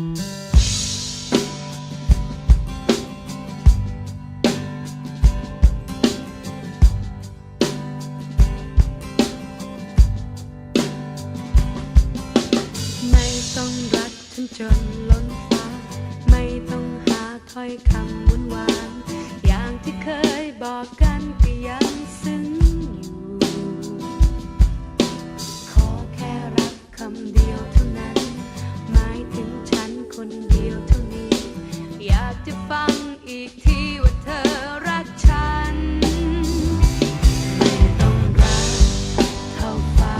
ไม่ต้องรักฉันจนล้นฟ้า ไม่ต้องหาถ้อยคำหวานหวานๆอย่ อีกทีว่าเธอรักฉัน ไม่ต้องรักเท่าฟ้า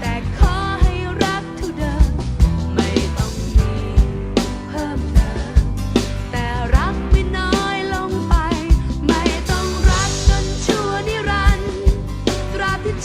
แต่ขอให้รักเท่เดิม ไม่ต้องมีเพิ่มเติม แต่รักไม่น้อยลงไป ไม่ต้องรักจนชั่วนิรันดร์ราบที่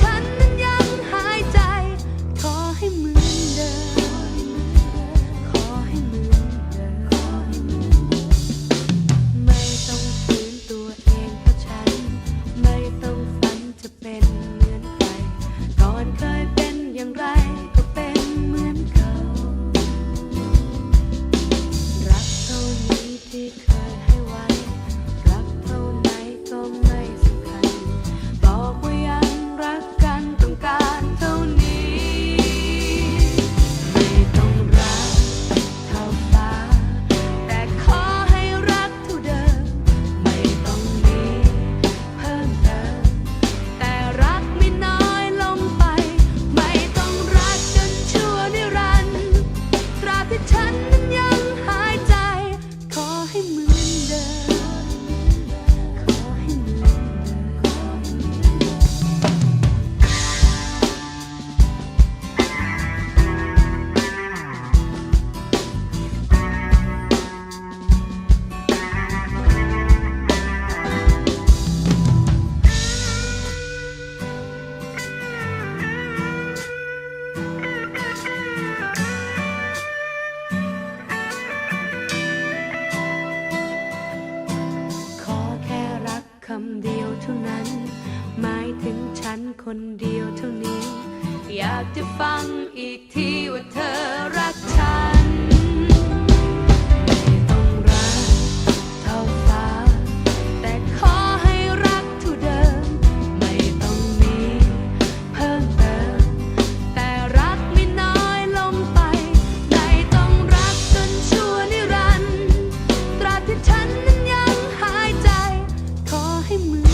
ฉันคนเดียวเท่านี้ อยากจะฟังอีกทีว่าเธอรักฉัน ไม่ต้องรักเท่าฟ้า แต่ขอให้รักเท่าเดิม ไม่ต้องมีเพิ่มเติม แต่รักไม่น้อยลงไป ไม่ต้องรักจนชั่วนิรันดร์ตราที่ฉันนั้นยังหายใจ ขอให้มือ